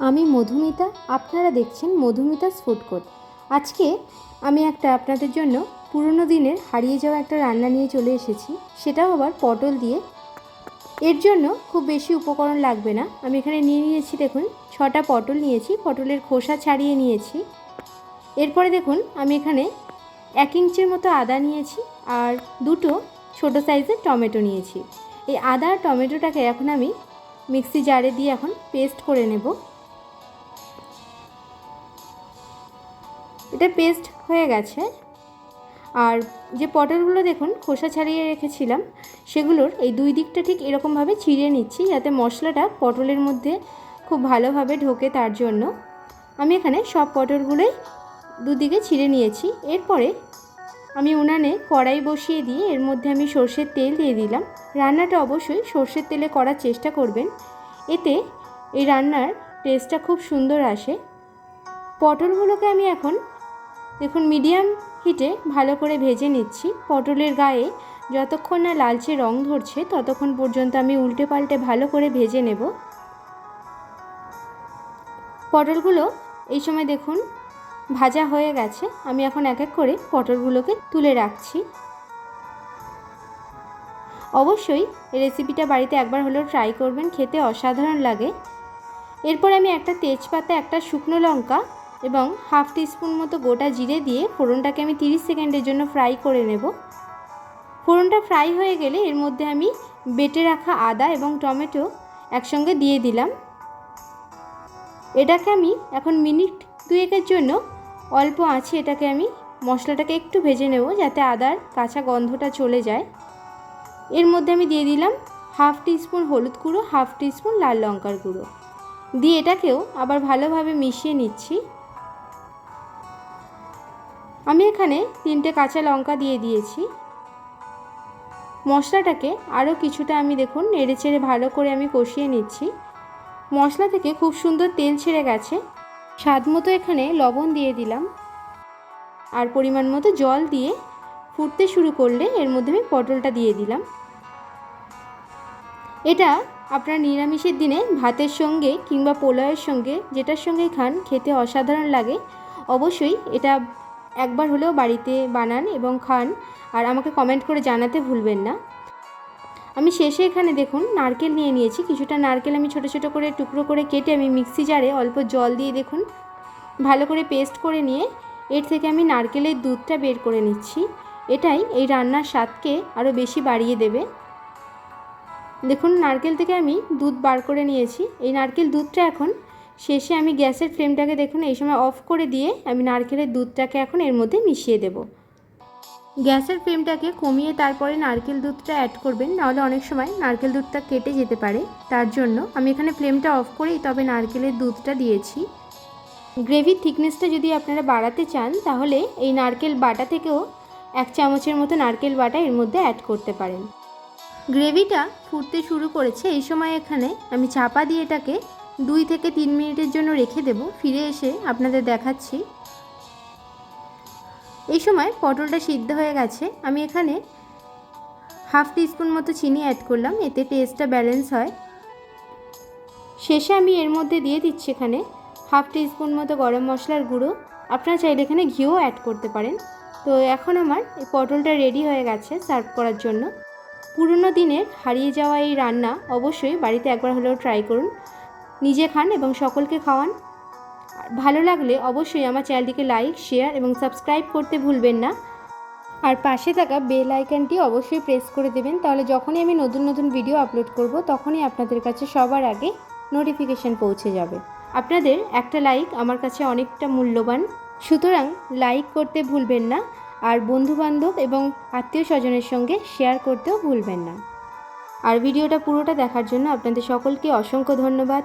আমি মধুমিতা, আপনারা দেখছেন মধুমিতাস ফুড কোর্ট। আজকে আমি একটা আপনাদের জন্য পুরনো দিনের হারিয়ে যাওয়া একটা রান্না নিয়ে চলে এসেছি, সেটাও আবার পটল দিয়ে। এর জন্য খুব বেশি উপকরণ লাগবে না। আমি এখানে নিয়ে নিয়েছি, দেখুন, ছটা পটল নিয়েছি, পটলের খোসা ছাড়িয়ে নিয়েছি। এরপরে দেখুন, আমি এখানে এক ইঞ্চির মতো আদা নিয়েছি আর দুটো ছোট সাইজের টমেটো নিয়েছি। এই আদা আর টমেটোটাকে এখন আমি মিক্সি জারে দিয়ে এখন পেস্ট করে নেব। এটা পেস্ট হয়ে গেছে। আর যে পটলগুলো দেখুন, খোসা ছাড়িয়ে রেখেছিলাম, সেগুলোর এই দুই দিকটা ঠিক এরকমভাবে ছিঁড়ে নিচ্ছি, যাতে মশলাটা পটলের মধ্যে খুব ভালোভাবে ঢোকে তার জন্য। আমি এখানে সব পটলগুলোই দুদিকে ছিঁড়ে নিয়েছি। এরপরে আমি উনানে কড়াই বসিয়ে দিয়ে এর মধ্যে আমি সর্ষের তেল দিয়ে দিলাম। রান্নাটা অবশ্যই সর্ষের তেলে করার চেষ্টা করবেন। এতে এই রান্নার টেস্টটা খুব সুন্দর আসে। পটলগুলোকে আমি এখন দেখুন মিডিয়াম হিটে ভালো করে ভেজে নিচ্ছি। পটলের গায়ে যতক্ষণ না লালচে রং ধরছে, ততক্ষণ পর্যন্ত আমি উল্টে পাল্টে ভালো করে ভেজে নেব। পটলগুলো এই সময় দেখুন, ভাজা হয়ে গেছে। আমি এখন এক এক করে পটলগুলোকে তুলে রাখছি। অবশ্যই রেসিপিটা বাড়িতে একবার হলেও ট্রাই করবেন, খেতে অসাধারণ লাগে। এরপর আমি একটা তেজপাতা, একটা শুকনো লঙ্কা এবং হাফ টিস্পুন মতো গোটা জিরে দিয়ে ফোড়নটাকে আমি 30 সেকেন্ডের জন্য ফ্রাই করে নেব। ফোড়নটা ফ্রাই হয়ে গেলে এর মধ্যে আমি বেটে রাখা আদা এবং টমেটো একসঙ্গে দিয়ে দিলাম। এটাকে আমি এখন মিনিট দুয়েকের জন্য অল্প আঁচে এটাকে আমি মশলাটাকে একটু ভেজে নেব যাতে আদার কাঁচা গন্ধটা চলে যায়। এর মধ্যে আমি দিয়ে দিলাম হাফ টিস্পুন হলুদ গুঁড়ো, হাফ টিস্পুন লাল লঙ্কার গুঁড়ো। দিয়ে এটাকেও আবার ভালোভাবে মিশিয়ে নিচ্ছি। আমি এখানে তিনটে কাঁচা লঙ্কা দিয়ে দিয়েছি। মশলাটাকে আরও কিছুটা আমি দেখুন নেড়ে চেড়ে ভালো করে আমি কষিয়ে নিচ্ছি। মশলা থেকে খুব সুন্দর তেল ছেড়ে গেছে। স্বাদ মতো এখানে লবণ দিয়ে দিলাম। আর পরিমাণ মতো জল দিয়ে ফুটতে শুরু করলে এর মধ্যে আমি পটলটা দিয়ে দিলাম। এটা আপনার নিরামিষের দিনে ভাতের সঙ্গে কিংবা পোলাওয়ের সঙ্গে যেটার সঙ্গেই খান খেতে অসাধারণ লাগে। অবশ্যই এটা একবার হলেও বাড়িতে বানান এবং খান আর আমাকে কমেন্ট করে জানাতে ভুলবেন না। আমি শেষে এখানে দেখুন নারকেল নিয়ে নিয়েছি। কিছুটা নারকেল আমি ছোটো ছোটো করে টুকরো করে কেটে আমি মিক্সি জারে অল্প জল দিয়ে দেখুন ভালো করে পেস্ট করে নিয়ে এর থেকে আমি নারকেলের দুধটা বের করে নিচ্ছি। এটাই এই রান্নার স্বাদকে আরও বেশি বাড়িয়ে দেবে। দেখুন নারকেল থেকে আমি দুধ বার করে নিয়েছি। এই নারকেল দুধটা এখন শেষে আমি গ্যাসের ফ্লেমটাকে দেখুন, এই সময় অফ করে দিয়ে আমি নারকেলের দুধটাকে এখন এর মধ্যে মিশিয়ে দেব। গ্যাসের ফ্লেমটাকে কমিয়ে তারপরে নারকেল দুধটা অ্যাড করবেন, নাহলে অনেক সময় নারকেল দুধটা কেটে যেতে পারে। তার জন্য আমি এখানে ফ্লেমটা অফ করেই তবে নারকেলের দুধটা দিয়েছি। গ্রেভির থিকনেসটা যদি আপনারা বাড়াতে চান, তাহলে এই নারকেল বাটা থেকেও এক চামচের মতো নারকেল বাটা এর মধ্যে অ্যাড করতে পারেন। গ্রেভিটা ফুটতে শুরু করেছে, এই সময় এখানে আমি চাপা দিয়ে এটাকে দুই থেকে তিন মিনিটের জন্য রেখে দেব। ফিরে এসে আপনাদের দেখাচ্ছি। এই সময় পটলটা সিদ্ধ হয়ে গেছে। আমি এখানে হাফ টিস্পুন মতো চিনি অ্যাড করলাম। এতে টেস্টটা ব্যালেন্স হয়। শেষে আমি এর মধ্যে দিয়ে দিচ্ছি এখানে হাফ টিস্পুন মতো গরম মশলার গুঁড়ো। আপনারা চাইলে এখানে ঘিও অ্যাড করতে পারেন। তো এখন আমার এই পটলটা রেডি হয়ে গেছে সার্ভ করার জন্য। পুরনো দিনের হারিয়ে যাওয়া এই রান্না অবশ্যই বাড়িতে একবার হলেও ট্রাই করুন। নিজে খান এবং সকলকে খাওয়ান। ভালো লাগলে অবশ্যই আমার চ্যানেলটিকে লাইক, শেয়ার এবং সাবস্ক্রাইব করতে ভুলবেন না। আর পাশে থাকা বেল আইকনটি অবশ্যই প্রেস করে দেবেন, তাহলে যখনই আমি নতুন নতুন ভিডিও আপলোড করব, তখনই আপনাদের কাছে সবার আগে নোটিফিকেশান পৌঁছে যাবে। আপনাদের একটা লাইক আমার কাছে অনেকটা মূল্যবান। সুতরাং লাইক করতে ভুলবেন না, আর বন্ধুবান্ধব এবং আত্মীয় স্বজনের সঙ্গে শেয়ার করতেও ভুলবেন না। আর ভিডিওটা পুরোটা দেখার জন্য আপনাদের সকলকে অসংখ্য ধন্যবাদ।